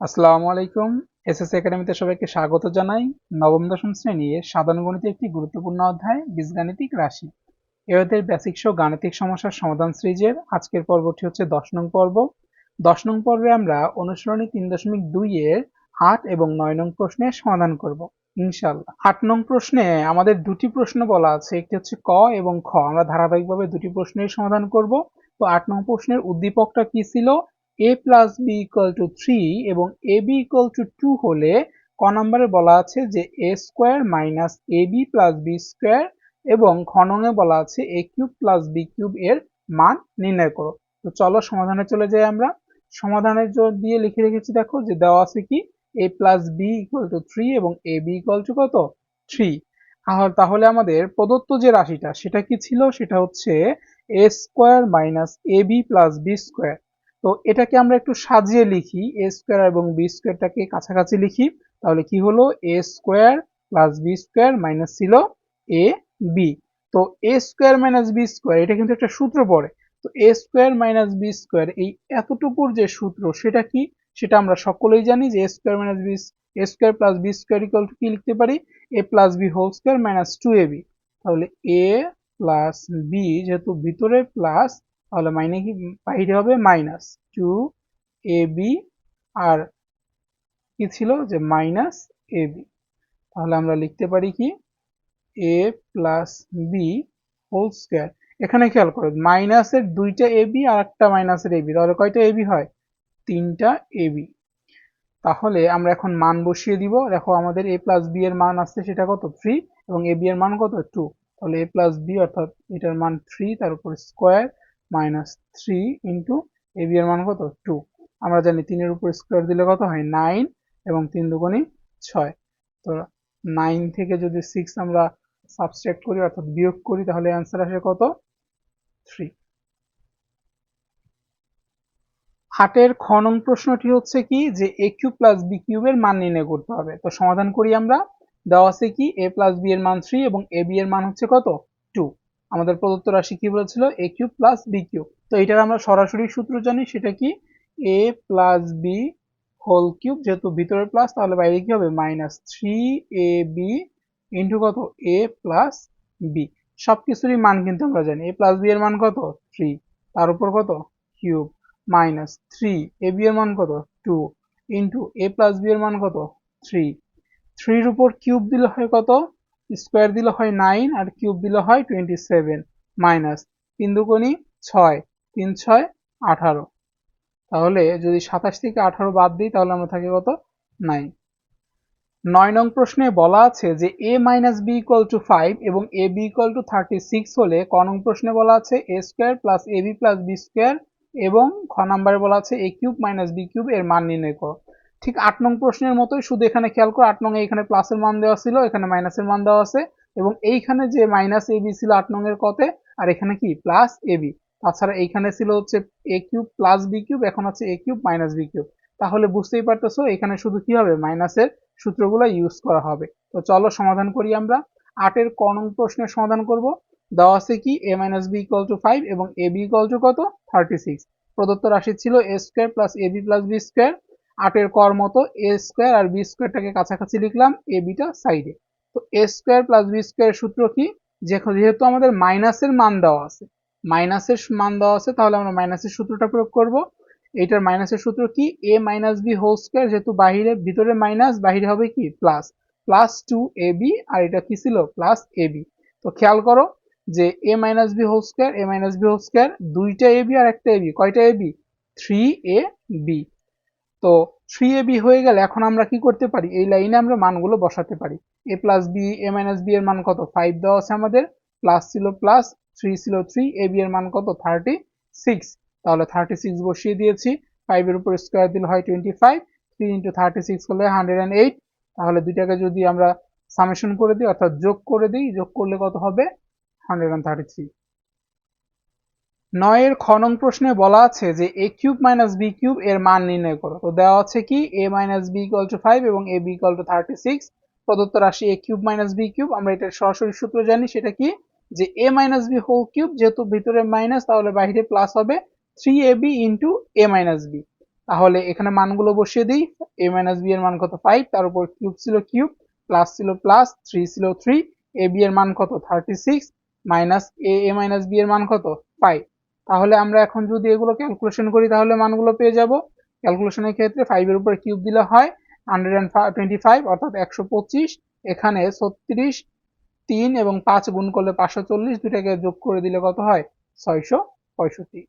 আসসালামু আলাইকুম। এসএস একাডেমিতে সবাইকে স্বাগত জানাই। নবম, দশম শ্রেণির সাধারণ গণিতের একটি গুরুত্বপূর্ণ অধ্যায়, বীজগাণিতিক রাশি। এদের বেসিক শো গাণিতিক সমস্যার সমাধান সিরিজের আজকের পর্বটি হচ্ছে দশ নং পর্ব। দশ নং পর্বে আমরা অনুসরণী তিন দশমিক দুই এর আট এবং নয় নং প্রশ্নের সমাধান করব। ইনশাল্লাহ আট নং প্রশ্নে আমাদের দুটি প্রশ্ন বলা আছে। একটি হচ্ছে ক এবং খ। আমরা ধারাবাহিকভাবে দুটি প্রশ্নের সমাধান করব। তো আট নং প্রশ্নের উদ্দীপকটা কি ছিল? A plus B equal to three এবং A B equal to two হলে ক নম্বরে বলা আছে যে A square minus A B plus B square এবং খ নঙে বলা আছে A cube plus B cube এর মান নির্ণয় করো। তো চলো সমাধানে চলে যাই আমরা। সমাধানের জন্য দিয়ে লিখে রেখেছি দেখো যে দেওয়া আছে কি? A plus B equal to three এবং এ বি ইকুয়াল টু কত? থ্রি আর তাহলে আমাদের প্রদত্ত যে রাশিটা, সেটা কি ছিল? সেটা হচ্ছে A square minus A B plus B square তো এটাকে আমরা একটু সাজিয়ে লিখি এ স্কোয়ার এবং বি স্কোয়ারটাকে কাছাকাছি লিখি, তাহলে কি হলো? A square plus B square minus ছিল এ বি তো A square minus B square এটা কিন্তু একটা সূত্র পড়ে। তো A square minus B square এই এতটুকুর যে সূত্র, সেটা কি? সেটা আমরা সকলেই জানি যে A square minus B A square plus B square equal to কি লিখতে পারি? A plus B whole square minus two A B তাহলে এ প্লাস বি যেহেতু ভিতরে প্লাস তাহলে মাইনে কি? বাইরে হবে মাইনাস টু এ বি আর কি ছিল? যে মাইনাস এ বি তাহলে আমরা লিখতে পারি কি? A plus B whole square এখানে খেয়াল করো মাইনাসের দুইটা এ বি আর একটা মাইনাসের এ বি তাহলে কয়টা এ বি হয়? তিনটা এ বি তাহলে আমরা এখন মান বসিয়ে দিব। দেখো আমাদের এ প্লাস বি এর মান আসছে সেটা কত? থ্রি এবং এ বি এর মান কত? টু তাহলে এ প্লাস বি অর্থাৎ এটার মান থ্রি তার উপর square minus three into A এর মান কত? টু আমরা জানি তিনের উপর স্কোয়ার দিলে কত হয়? নাইন এবং তিন দুগুণি ছয়। তো নাইন থেকে যদি সিক্স আমরা সাবস্ট্রাক্ট করি, অর্থাৎ বিয়োগ করি, তাহলে অ্যান্সার আসে কত? থ্রি হাটের খ প্রশ্নটি হচ্ছে কি? যে এ কিউব প্লাস বি কিউবের মান নির্ণয় করতে হবে। তো সমাধান করি আমরা। দেওয়া আছে কি? এ প্লাস বি এর মান থ্রি এবং এ বি এর মান হচ্ছে কত? আমাদের প্রদত্ত রাশি কি বলেছিল? A cube plus B cube তো এটার আমরা সরাসরি সূত্র জানি, সেটা কি? A plus B whole cube যেহেতু ভিতরে প্লাস তাহলে বাইরে কি হবে? Minus three A B into কত? এ প্লাস বি সব কিছুরই মান কিন্তু আমরা জানি। এ প্লাস বি এর মান কত? থ্রি তার উপর কত? Cube minus three A B এর মান কত? Two into A plus B এর মান কত? থ্রি থ্রির উপর কিউব দিলে হয় কত? স্কোয়ার দিলে হয় নাইন আর কিউব দিলে হয় টোয়েন্টি সেভেন মাইনাস তিন দুগুণি ছয়, তিন ছয় আঠারো। তাহলে যদি সাতাশ থেকে আঠারো বাদ দিই, তাহলে আমরা থাকি কত? নাইন। নয় নং প্রশ্নে বলা আছে যে A minus B equal to five এবং A B equal to thirty six হলে ক নং প্রশ্নে বলা আছে A square plus A B plus B square এবং খ নাম্বারে বলা আছে A cube minus B cube এর মান নির্ণয় করো। ঠিক আট নং প্রশ্নের মতোই শুধু এখানে খেয়াল করো, আট নং এখানে প্লাসের মান দেওয়া ছিল, এখানে মাইনাসের মান দেওয়া আছে এবং এইখানে যে মাইনাস এ বি ছিল আট নং এর কতে, আর এখানে কি? প্লাস এ বি তাছাড়া এইখানে ছিল হচ্ছে A cube plus B cube এখন হচ্ছে A cube minus B cube তাহলে বুঝতেই পারতেছো, এখানে শুধু কি হবে? মাইনাসের সূত্রগুলো ইউজ করা হবে। তো চলো সমাধান করি আমরা। আটের ক নং প্রশ্নের সমাধান করব। দেওয়া আছে কি? A minus B equal to five এবং এ বি ইকুয়াল টু কত? থার্টি সিক্স প্রদত্ত রাশি ছিল A square plus A B plus B square আটের কর মতো এ স্কোয়ার আর বি স্কোয়ারটাকে কাছাকাছি লিখলাম এ বিটা সাইডে তো A square plus B square সূত্র কি? যেহেতু আমাদের মাইনাসের মান দেওয়া আছে মাইনাসের মান দেওয়া আছে, তাহলে আমরা মাইনাসের সূত্রটা প্রয়োগ করব। এইটার মাইনাসের সূত্র কি? A minus B whole square যেহেতু বাহিরে, ভিতরে মাইনাস বাহিরে হবে কি? Plus plus two A B আর এটা কি ছিল? প্লাস এ বি তো খেয়াল করো যে A minus B whole square A minus B whole square দুইটা এ বি আর একটা এ বি কয়টা A B three A B তো থ্রি এ বি হয়ে গেলে এখন আমরা কি করতে পারি? এই লাইনে আমরা মানগুলো বসাতে পারি। A plus B A minus B এর মান কত? ফাইভ দেওয়া আছে আমাদের। প্লাস ছিল প্লাস থ্রি ছিল থ্রি এ বি এর মান কত? থার্টি সিক্স তাহলে থার্টি সিক্স বসিয়ে দিয়েছি। ফাইভের উপর স্কোয়ার দিলে হয় twenty five three into thirty six করলে হান্ড্রেড অ্যান্ড এইট তাহলে দুইটাকে যদি আমরা সামেশন করে দিই, অর্থাৎ যোগ করে দিই, যোগ করলে কত হবে? হান্ড্রেড অ্যান্ড থার্টি থ্রি নয়ের খনং প্রশ্নে বলা আছে যে A cube minus B cube এর মান নির্ণয় করো। তো দেওয়া আছে কি? A minus B equal to five এবং A B equal to thirty six প্রদত্ত রাশি A cube minus B cube. আমরা এটার সরাসরি সূত্র জানি, সেটা কি? যে A minus B whole cube, যেহেতু ভিতরে মাইনাস তাহলে বাইরে প্লাস হবে। Three A B into A minus B তাহলে এখানে মানগুলো বসিয়ে দিই। এ মাইনাস বি এর মান কত? ফাইভ তার উপর কিউব ছিল কিউব প্লাস ছিল প্লাস থ্রি ছিল থ্রি এ বি এর মান কত? Thirty six minus A A minus B এর মান কত? ফাইভ তাহলে আমরা এখন যদি এগুলো ক্যালকুলেশন করি, তাহলে মানগুলো পেয়ে যাব। ক্যালকুলেশনের ক্ষেত্রে ফাইভের উপর কিউব দিলে হয় হান্ড্রেড অ্যান্ড টোয়েন্টি ফাইভ অর্থাৎ একশো পঁচিশ। এখানে ছত্রিশ, তিন এবং পাঁচ গুণ করলে পাঁচশো চল্লিশ দুটাকে যোগ করে দিলে কত হয়? ছয়শো পঁয়ষট্টি।